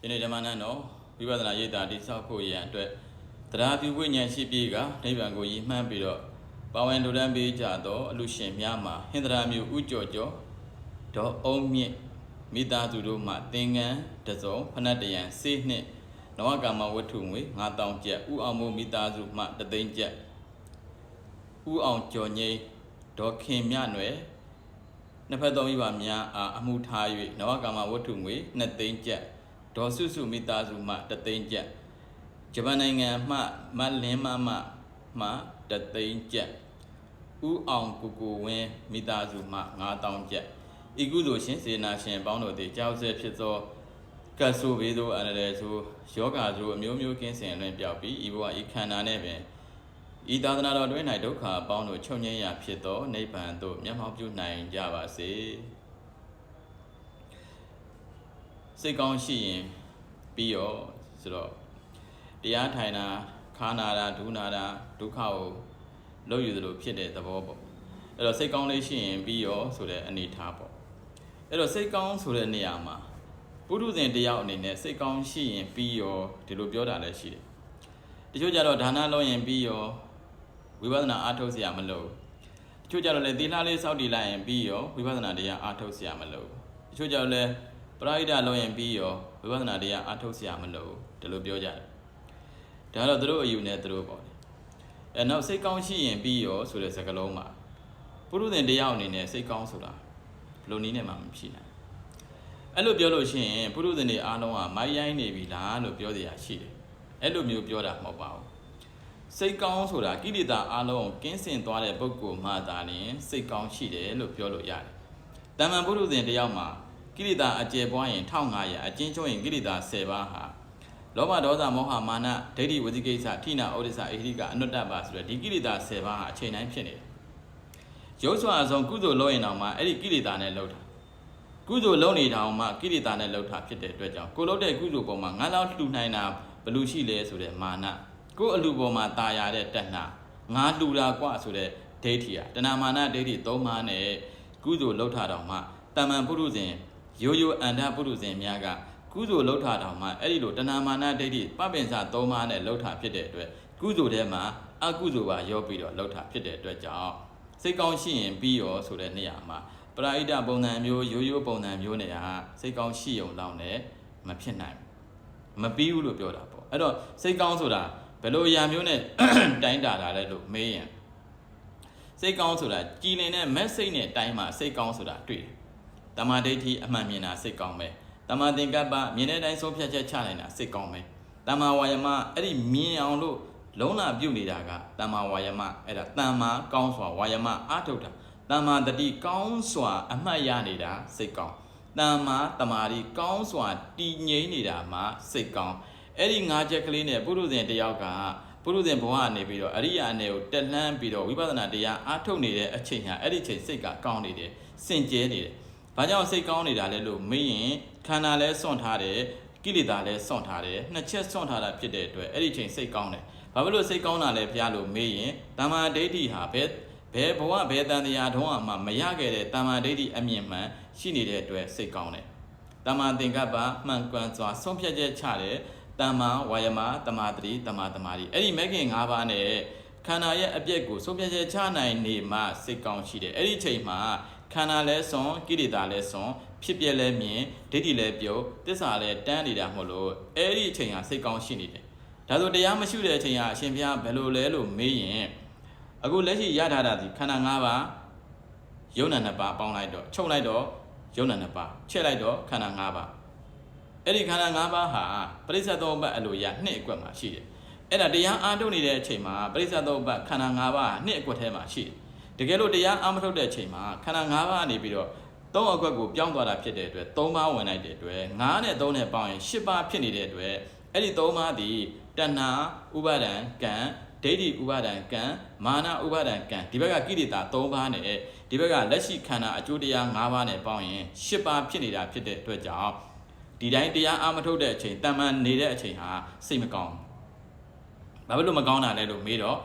ဒီနေ့ဓမ္မနန်းတော်ဝိပဿနာရိပ်တာတိဆောက်ဖို့ရန်အတွက်တရားပြုဝိညာဉ်ရှိပြေကနိဗ္ဗာန်ကိုရည်မှန်းပြီးတော့ပါဝင်လူတန်းပေးကြသောအလူရှင်များမှာဟင်္ဒရာမျိုးဥကြော်ကြော်ဒေါ်အုံမြင့်မိသားစုတို့မှသင်္ကန်းတစုံဖနတ်တရံစေးနှစ်နဝကာမဝတ္ထုငွေ9000ကျပ်ဥအောင်မိုးမိသားစုမှတသိန်းကျပ်ဥအောင်ကျော်ငိမ့်ဒေါ်ခင်မြနွယ်နှစ်ဖက်သုံးမိဘများအားအမှုထား၍နဝကာမဝတ္ထုငွေ2သိန်းကျပ် ဒေါ်စုစုမိသားစုမှတသိန်းကျပ်ဂျပန်နိုင်ငံမှမလင်းမမမှတသိန်းကျပ်ဥအောင်ကိုကိုဝင်းမိသားစုမှ9000ကျပ်ဤကုသိုလ်ရှင်စေနာရှင်ပေါင်းတို့သည်ကြောက်ဆက်ဖြစ်သောကတ်ဆိုဘေးသောအန္တရာယ်ဆိုယောဂါဆိုအမျိုးမျိုးကင်းစင်လွင်ပြောက်ပြီးဤဘဝဤခန္ဓာနှင့်ပင်ဤသာသနာတော်တွင်၌ဒုက္ခအပေါင်းတို့ချုပ်ငြိမ်းရာဖြစ်သောနိဗ္ဗာန်သို့မျက်မှောက်ပြုနိုင်ကြပါစေ စိတ်ကောင်းရှိရင်ပြီးရောဆိုတော့တရားထိုင်တာခါနာတာဒူးနာတာဒုက္ခကိုလောက်ယူသလိုဖြစ်တဲ့သဘောပေါ့အဲ့တော့စိတ်ကောင်းလေးရှိရင်ပြီးရောဆိုတဲ့အနေထားပေါ့အဲ့တော့စိတ်ကောင်းဆိုတဲ့နေရာမှာပုထုဇဉ်တယောက်အနေနဲ့စိတ်ကောင်းရှိရင်ပြီးရောဒီလိုပြောတာလည်းရှိတယ်တချို့ကြတော့ဒါနလုပ်ရင်ပြီးရောဝိပဿနာအားထုတ်စရာမလိုတချို့ကြတော့လည်းသီလလေးစောင့်တည်လိုက်ရင်ပြီးရောဝိပဿနာတရားအားထုတ်စရာမလိုတချို့ကြတော့လည်း ပရိဒါလုပ်ရင်ပြီးရောဝိပဿနာတရားအထုတ်စရာမလိုဘူးဒီလိုပြောကြတယ်ဒါကတော့သူတို့အယူနဲ့သူတို့ပေါ့လေအဲနောက်စိတ်ကောင်းရှိရင်ပြီးရောဆိုတဲ့စကားလုံးမှာပုရုသင်တရားအနေနဲ့စိတ်ကောင်းဆိုတာဘယ်လိုနည်းနဲ့မှမရှိနိုင်အဲ့လိုပြောလို့ရှိရင်ပုရုသင်တွေအားလုံးကမိုက်ရိုင်းနေပြီလားလို့ပြောကြရရှိတယ်အဲ့လိုမျိုးပြောတာမဟုတ်ပါဘူးစိတ်ကောင်းဆိုတာကိလေသာအလုံးကင်းစင်သွားတဲ့ပုဂ္ဂိုလ်မှသာလျှင်စိတ်ကောင်းရှိတယ်လို့ပြောလို့ရတယ်။တဏ္ဍပုရုသင်တယောက်မှာ ကိလေသာအကျယ်ပွားရင်1500အကျဉ်းချုံးရင်ကိလေသာ10ပါးဟာလောဘဒေါသမောဟမာနဒိဋ္ဌိဝိသိကိစ္စထိနာဩဒိစ္စအေဟိကအနုတ္တပါဆိုတဲ့ဒီကိလေသာ10ပါးဟာအချိန်တိုင်းဖြစ်နေတယ်။ရုပ်စွာအဆုံးကုသိုလ်လုပ်ရင်တောင်မှအဲ့ဒီကိလေသာနဲ့လုပ်တာကုသိုလ်လုပ်နေတောင်မှကိလေသာနဲ့လုပ်တာဖြစ်တဲ့အတွက်ကြောင့်ကိုလုပ်တဲ့ကုသိုလ်ပေါ်မှာငါလောက်လှူနိုင်တာဘယ်လိုရှိလဲဆိုတဲ့မာနကိုအလူပေါ်မှာตายရတဲ့တဏှာငါလှူတာกว่าဆိုတဲ့ဒိဋ္ဌိဟာတဏမာနဒိဋ္ဌိသုံးပါးနဲ့ကုသိုလ်လုပ်တာတောင်မှတမန်ပုရုဇဉ် ရိုးရိုးအန္တပုရုဇဉ်များကကုသိုလ်လုပ်တာတောင်မှအဲ့ဒီလိုတဏမာနဒိဋ္ဌိပပင်စသုံးပါးနဲ့လုပ်တာဖြစ်တဲ့အတွက်ကုသိုလ်ထဲမှာအကုသိုလ်ပါရောပြီးတော့လုပ်တာဖြစ်တဲ့အတွက်ကြောင့်စိတ်ကောင်းရှိရင်ပြီးရောဆိုတဲ့နေရာမှာပရာဟိတပုံစံမျိုးရိုးရိုးပုံစံမျိုးနဲ့ဟာစိတ်ကောင်းရှိုံလောက်နဲ့မဖြစ်နိုင်ဘူးမပြီးဘူးလို့ပြောတာပေါ့အဲ့တော့စိတ်ကောင်းဆိုတာဘယ်လိုအရာမျိုးနဲ့တိုင်းတာတာလဲလို့မေးရင်စိတ်ကောင်းဆိုတာကြည်လင်တဲ့မက်စိတ်နဲ့တိုင်းမှာစိတ်ကောင်းဆိုတာတွေ့တယ် တမာဒိဋ္ဌိအမှန်မြင်တာစိတ်ကောင်းပဲတမာသင်္ကပ္ပမြင်တဲ့အတိုင်းဆုံးဖြတ်ချက်ချနိုင်တာစိတ်ကောင်းပဲတမာဝါယမအဲ့ဒီမြင်အောင်လို့လုံးလာပြုတ်နေတာကတမာဝါယမအဲ့ဒါတမာကောင်းစွာဝါယမအာထုတ်တာတမာတတိကောင်းစွာအမှတ်ရနေတာစိတ်ကောင်းတမာတမာရီကောင်းစွာတည်ငြိမ်နေတာမှစိတ်ကောင်းအဲ့ဒီငါးချက်ကလေးနဲ့ပုရုဇဉ်တယောက်ကပုရုဇဉ်ဘဝကနေပြီးတော့အရိယာနယ်ကိုတက်လှမ်းပြီးတော့ဝိပဿနာတရားအားထုတ်နေတဲ့အချိန်ဟာအဲ့ဒီချိန်စိတ်ကကောင်းနေတယ်စင်ကြဲနေတယ်။ ဘာကြောင့်စိတ်ကောင်းနေတာလဲလို့မေးရင်ခန္ဓာလဲစွန့်ထားတယ်ကိလေသာလဲစွန့်ထားတယ်နှစ်ချက်စွန့်ထားတာဖြစ်တဲ့အတွက်အဲ့ဒီချိန်စိတ်ကောင်းတယ်။ဘာဖြစ်လို့စိတ်ကောင်းတာလဲဘုရားလို့မေးရင်တမ္မာဒိဋ္ဌိဟာဘယ်ဘယ်ဘဝဘယ်တန်တရားတုံးမှမရခဲ့တဲ့တမ္မာဒိဋ္ဌိအမြင့်မှန်ရှိနေတဲ့အတွက်စိတ်ကောင်းတယ်။တမ္မာသင်္ကပ္ပမှန်ကန်စွာဆုံးဖြတ်ချက်ချတယ်တမ္မာဝါယမတမာတတိတမာတမာတိအဲ့ဒီမဂ်ခင်၅ပါးနဲ့ခန္ဓာရဲ့အပြက်ကိုဆုံးဖြတ်ချက်ချနိုင်နေမှစိတ်ကောင်းရှိတယ်အဲ့ဒီချိန်မှာ ခန္ဓာလဲစွန်ကိရိတာလဲစွန်ဖြစ်ပြလဲမြင်ဒိဋ္ဌိလဲပြုတ်တစ္ဆာလဲတန်းနေတာမို့လို့အဲ့ဒီအချိန်ဟာစိတ်ကောင်းရှိနေတယ်ဒါဆိုတရားမရှိတဲ့အချိန်ဟာအရှင်ဘုရားဘယ်လိုလဲလို့မေးရင်အခုလက်ရှိရထားတာဒီခန္ဓာ၅ပါးယုံနာနှစ်ပါးပေါင်းလိုက်တော့ချုပ်လိုက်တော့ယုံနာနှစ်ပါးချက်လိုက်တော့ခန္ဓာ၅ပါးအဲ့ဒီခန္ဓာ၅ပါးဟာပရိစ္ဆေသုံးပတ်အလိုရနှစ်အကွက်မှာရှိတယ်အဲ့ဒါတရားအားထုတ်နေတဲ့အချိန်မှာပရိစ္ဆေသုံးပတ်ခန္ဓာ၅ပါးဟာနှစ်အကွက်ထဲမှာရှိတယ် တကယ်လို့တရားအားမထုတ်တဲ့အချိန်မှာခန္ဓာ၅ပါးကနေပြီးတော့သုံးအကွက်ကိုပြောင်းသွားတာဖြစ်တဲ့အတွက်၃ပါးဝင်လိုက်တဲ့အတွက်၅နဲ့၃နဲ့ပေါင်းရင်၈ပါးဖြစ်နေတဲ့အတွက်အဲ့ဒီ၃ပါးဒီတဏှာဥပါဒံကံဒိဋ္ဌိဥပါဒံကံမာနဥပါဒံကံဒီဘက်ကကိလေသာ၃ပါးနဲ့ဒီဘက်ကလက်ရှိခန္ဓာအကျိုးတရား၅ပါးနဲ့ပေါင်းရင်၈ပါးဖြစ်နေတာဖြစ်တဲ့အတွက်ကြောင့်ဒီတိုင်းတရားအားမထုတ်တဲ့အချိန်တမန်နေတဲ့အချိန်ဟာစိတ်မကောင်းဘူးဘာဖြစ်လို့မကောင်းတာလဲလို့မေးတော့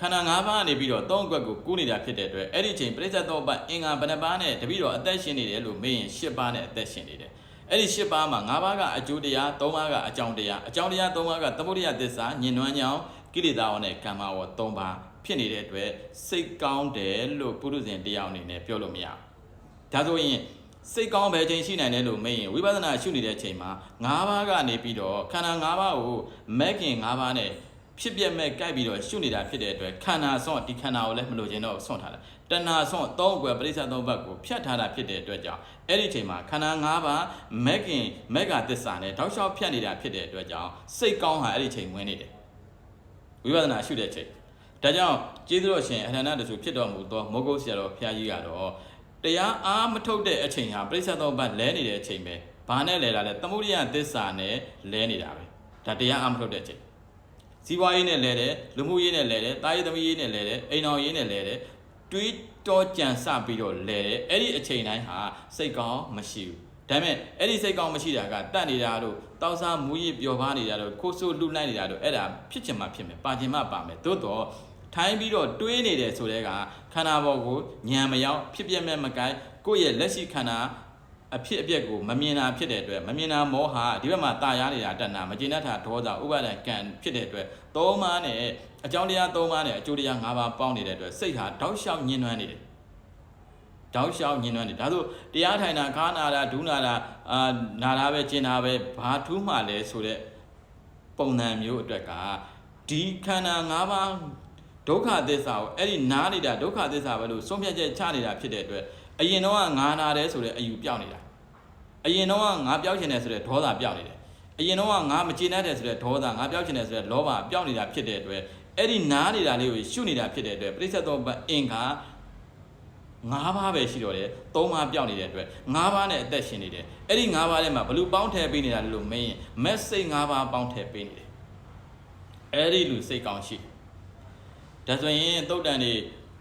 ခန္ဓာ၅ပါးနေပြီးတော့သုံးအကွက်ကိုကူးနေတာဖြစ်တဲ့အတွက်အဲ့ဒီချိန်ပြိဿသောပတ်အင်္ဂါဘယ်နှပါးနဲ့တပိတော့အသက်ရှင်နေတယ်လို့မေးရင်၈ပါးနဲ့အသက်ရှင်နေတယ်အဲ့ဒီ၈ပါးမှာ၅ပါးကအကျိုးတရား၃ပါးကအကြောင်းတရားအကြောင်းတရား၃ပါးကသမုဒိယသစ္စာညင်နွမ်းကြောင်းကိလေသာဝနဲ့ကမ္မဝ၃ပါးဖြစ်နေတဲ့အတွက်စိတ်ကောင်းတယ်လို့ပုရုဇဉ်တရားအနေနဲ့ပြောလို့မရဘူးဒါဆိုရင်စိတ်ကောင်းပဲချိန်ရှိနိုင်တယ်လို့မေးရင်ဝိပဿနာရှုနေတဲ့အချိန်မှာ၅ပါးကနေပြီးတော့ခန္ဓာ၅ပါးကိုမက်ကင်၅ပါးနဲ့ ဖြစ်ပြက်မဲ့ကြိုက်ပြီးတော့ရှုနေတာဖြစ်တဲ့အတွက်ခန္ဓာဆွန့်ဒီခန္ဓာကိုလည်းမလိုချင်တော့ဆွန့်ထားတယ်တဏှာဆွန့်သုံးကွယ်ပရိစ္ဆေသုံးဘက်ကိုဖြတ်ထားတာဖြစ်တဲ့အတွက်ကြောင့်အဲ့ဒီအချိန်မှာခန္ဓာ၅ပါးမက်ကင်မက်ကသစ္စာနဲ့တောက်လျှောက်ဖြတ်နေတာဖြစ်တဲ့အတွက်ကြောင့်စိတ်ကောင်းဟာအဲ့ဒီအချိန်ဝင်နေတယ်ဝိပဿနာရှုတဲ့အချိန်ဒါကြောင့်ကျေးဇူးတော်ရှင်အထဏတဆူဖြစ်တော်မူသောမောဂုတ်ဆရာတော်ဘုရားကြီးကတော့တရားအားမထုတ်တဲ့အချိန်ဟာပရိစ္ဆေသုံးဘက်လဲနေတဲ့အချိန်ပဲဘာနဲ့လဲတာလဲသမုဒိယသစ္စာနဲ့လဲနေတာပဲဒါတရားအားမထုတ်တဲ့အချိန် စီးပွားရေးနဲ့လဲတယ်လူမှုရေးနဲ့လဲတယ်တာရေးသမီးရေးနဲ့လဲတယ်အိမ်တော်ရေးနဲ့လဲတယ်တွေးတောကြံစပြီးတော့လဲတယ်အဲ့ဒီအချိန်တိုင်းဟာစိတ်ကောင်းမရှိဘူးဒါပေမဲ့အဲ့ဒီစိတ်ကောင်းမရှိတာကတတ်နေတာတို့တောက်စားမူရစ်ပျော်ပါနေတာတို့ခိုးဆိုးလူလိုက်နေတာတို့အဲ့ဒါဖြစ်ချင်မှဖြစ်မယ်ပါချင်မှပါမယ်သို့တော့ထိုင်းပြီးတော့တွေးနေတယ်ဆိုတဲ့ကခန္ဓာပေါ်ကိုညံမရောက်ဖြစ်ပြမဲ့မကိုက်ကိုယ့်ရဲ့လက်ရှိခန္ဓာ အဖြစ်အပျက်ကိုမမြင်တာဖြစ်တဲ့အတွက်မမြင်တာမောဟဒီဘက်မှာတာယာနေတာတဏ္ဍာမကျေနပ်တာဒေါသဥပါဒံကံဖြစ်တဲ့အတွက်သုံးပါးနဲ့အကြောင်းတရားသုံးပါးနဲ့အကျိုးတရား၅ပါးပေါင်းနေတဲ့အတွက်စိတ်ဟာတောက်လျှောက်ညှဉ်းနှွမ်းနေတယ်တောက်လျှောက်ညှဉ်းနှွမ်းနေဒါဆိုတရားထိုင်တာခါနာတာဒူးနာတာအာနာတာပဲကျင်တာပဲဘာထူးမှလဲဆိုတဲ့ပုံစံမျိုးအတွက်ကဒီခန္ဓာ၅ပါးဒုက္ခသစ္စာကိုအဲ့ဒီနားနေတာဒုက္ခသစ္စာပဲလို့ဆုံးဖြတ်ချက်ချနေတာဖြစ်တဲ့အတွက် အရင်တော့ကငါနာတယ်ဆိုတဲ့အယူပြောင်းနေတာအရင်တော့ကငါပြောက်ချင်တယ်ဆိုတဲ့ဒေါသပြောက်နေတယ်အရင်တော့ကငါမကျေနပ်တယ်ဆိုတဲ့ဒေါသငါပြောက်ချင်တယ်ဆိုတဲ့လောဘပြောက်နေတာဖြစ်တဲ့အတွက်အဲ့ဒီနားနေတာလေးကိုရှုနေတာဖြစ်တဲ့အတွက်ပြိဿသောဘအင်္ဂါ၅ပါးပဲရှိတော့တယ်၃ပါးပြောက်နေတဲ့အတွက်၅ပါးနဲ့အသက်ရှင်နေတယ်အဲ့ဒီ၅ပါးထဲမှာဘလို့ပေါင်းထည့်ပေးနေတာလဲလို့မင်းရင်မက်စိတ်၅ပါးပေါင်းထည့်ပေးနေတယ်အဲ့ဒီလူစိတ်ကောင်းရှိတယ်ဒါဆိုရင်တုတ်တန်တွေ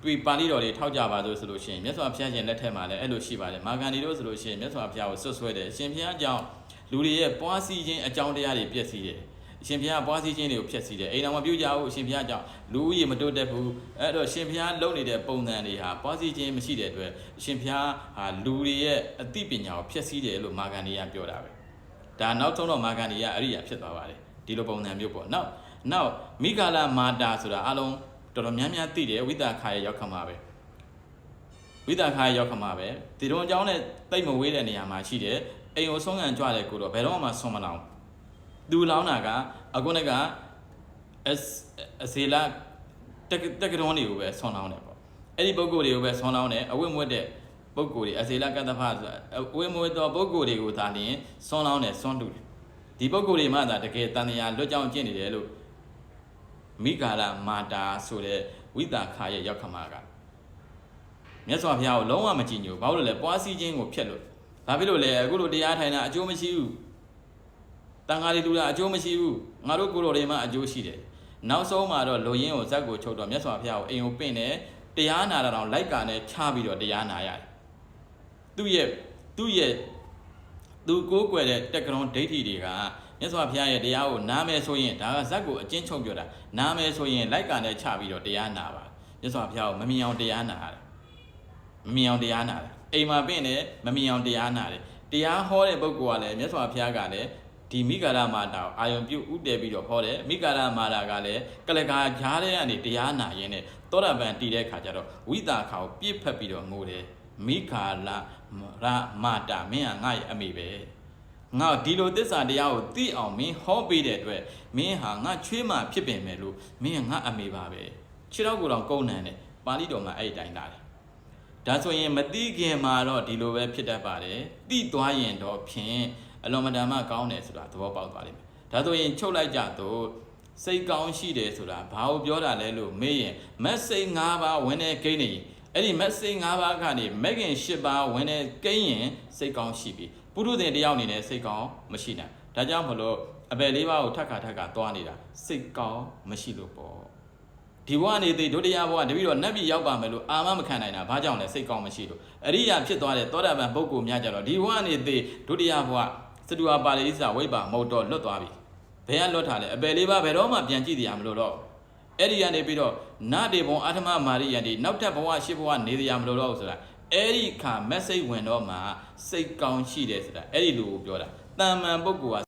ပြီးပါဠိတော်တွေထောက်ကြပါလို့ဆိုလို့ရှိရင်မြတ်စွာဘုရားရှင်လက်ထက်မှာလည်းအဲ့လိုရှိပါတယ်မာဂန္ဒီတို့ဆိုလို့ရှိရင်မြတ်စွာဘုရားကိုဆွတ်ဆွဲတယ်အရှင်ဘုရားကြောင့်လူတွေရဲ့ပွားစီခြင်းအကြောင်းတရားတွေပြည့်စည်တယ်အရှင်ဘုရားပွားစီခြင်းတွေကိုဖျက်ဆီးတယ်အိမ်တော်မပြုတ်ကြဘူးအရှင်ဘုရားကြောင့်လူဦးရေမတိုးတက်ဘူးအဲ့တော့ရှင်ဘုရားလုပ်နေတဲ့ပုံစံတွေဟာပွားစီခြင်းမရှိတဲ့အတွက်အရှင်ဘုရားဟာလူတွေရဲ့အသိပညာကိုဖျက်ဆီးတယ်လို့မာဂန္ဒီကပြောတာပဲဒါနောက်ဆုံးတော့မာဂန္ဒီကအရိယာဖြစ်သွားပါတယ်ဒီလိုပုံစံမျိုးပေါ့နောက်နောက်မိဂလာမာတာဆိုတာအလုံး တော်တော်များများသိတယ်ဝိသခါရဲ့ရောက်ခမှာပဲဝိသခါရဲ့ရောက်ခမှာပဲဒီတော့အကြောင်းနဲ့တိတ်မဝေးတဲ့နေရာမှာရှိတယ်အိမ်ကိုဆုံးခံကြွတဲ့ကိုတော့ဘယ်တော့မှဆုံးမလောင်သူလောင်းတာကအခုနကအအစီလာတက်ကတက်ကတော်တွေကိုပဲဆွန်လောင်းတယ်ပေါ့အဲ့ဒီပုံကိုယ်တွေကိုပဲဆွန်လောင်းတယ်အဝတ်မွတ်တဲ့ပုံကိုယ်တွေအစီလာကတ္တဖဆိုတာအဝတ်မွတ်သောပုံကိုယ်တွေကိုသာလျှင်ဆွန်လောင်းတယ်ဆွန်တူတယ်ဒီပုံကိုယ်တွေမှသာတကယ်တန်တရားလွတ်ကြောင်းကျင့်နေတယ်လို့ မိဂါလမာတာဆိုတဲ့ဝိတာခါရဲ့ရောက်ခမှာကမြတ်စွာဘုရားကိုလုံးဝမကြည်ညိုဘာလို့လဲပွားစီခြင်းကိုဖျက်လို့ဘာဖြစ်လို့လဲအခုလိုတရားထိုင်တာအကျိုးမရှိဘူးတန်ဃာတွေလူတာအကျိုးမရှိဘူးငါတို့ကိုယ်တော်တွေမှာအကျိုးရှိတယ်နောက်ဆုံးမှာတော့လူရင်းကိုဇက်ကိုချုပ်တော့မြတ်စွာဘုရားကိုအိမ်ကိုပင့်တယ်တရားနာတာတော့လိုက်ကာနဲ့ချပြီးတော့တရားနာရတယ်သူ့ရဲ့သူ့ရဲ့သူကိုးကွယ်တဲ့တက်ကရွန်ဒိဋ္ဌိတွေက မြတ်စွာဘုရားရဲ့တရားကိုနားမယ်ဆိုရင်ဒါကဇက်ကိုအကျဉ်းချုပ်ပြောတာနားမယ်ဆိုရင်လိုက်ကာနဲ့ချပြီးတော့တရားနာပါမြတ်စွာဘုရားကိုမမြင်အောင်တရားနာရတယ်မမြင်အောင်တရားနာတယ်အိမ်မှာပင့်တယ်မမြင်အောင်တရားနာတယ်တရားဟောတဲ့ပုဂ္ဂိုလ်ကလည်းမြတ်စွာဘုရားကလည်းဒီမိဂါရမာတာကိုအာယုံပြုတ်ဥတည်ပြီးတော့ဟောတယ်မိဂါရမာတာကလည်းကလကာဂျားတဲ့ကနေတရားနာရင်းနဲ့သောတာပန်တည်တဲ့ခါကျတော့ဝိတာခါကိုပြစ်ဖက်ပြီးတော့ငိုတယ်မိဂါလရမာတာမင်းကငါ့ရဲ့အမိပဲ ငါဒီလိုသစ္စာတရားကိုသိအောင်မင်းဟောပေးတဲ့အတွက်မင်းဟာငါချွေးမှဖြစ်ပင်မယ်လို့မင်းကငါအမေပါပဲခြေတော့ကိုယ်တော်ကုန်းနံတယ်ပါဠိတော်မှာအဲ့ဒီတိုင်းလာတယ်ဒါဆိုရင်မသိခင်မှာတော့ဒီလိုပဲဖြစ်တတ်ပါတယ်သိသွားရင်တော့ဖြင့်အလွန်မတန်မှကောင်းတယ်ဆိုတာသဘောပေါက်သွားလိမ့်မယ်ဒါဆိုရင်ချုပ်လိုက်ကြတော့စိတ်ကောင်းရှိတယ်ဆိုတာဘာကိုပြောတာလဲလို့မေးရင်မက်စိတ်၅ပါးဝင်တဲ့ကိန်းနေအဲ့ဒီမက်စိတ်၅ပါးကနေမက်ကင်၈ပါးဝင်တဲ့ကိန်းရင်စိတ်ကောင်းရှိပြီ ပုရုသင်တယောက်အနေနဲ့စိတ်ကောင်းမရှိနိုင်ဒါကြောင့်မလို့အပယ်လေးပါးကိုထပ်ခါထပ်ခါသွားနေတာစိတ်ကောင်းမရှိလို့ပေါ့ဒီဘဝနေသေးဒုတိယဘဝတပည့်တော့နတ်ပြည်ရောက်ပါမယ်လို့အာမမခံနိုင်တာဘာကြောင့်လဲစိတ်ကောင်းမရှိလို့အရိယာဖြစ်သွားတဲ့သောတာပန်ပုဂ္ဂိုလ်များကြတော့ဒီဘဝနေသေးဒုတိယဘဝစတူဟာပါဠိစာဝိပါမဟုတ်တော့လွတ်သွားပြီဘယ်ကလွတ်ထားလဲအပယ်လေးပါးဘယ်တော့မှပြန်ကြည့်တရားမလို့တော့အဲ့ဒီကနေပြီးတော့နတေဘုံအာထမမာရိယန်ဒီနောက်ထပ်ဘဝရှစ်ဘဝနေတရားမလို့တော့ဆိုတာ အဲ့ဒီခါ message ဝင်တော့မှစိတ်ကောင်းရှိတယ်ဆိုတာအဲ့ဒီလိုကိုပြောတာတာမန်ပုဂ္ဂိုလ်က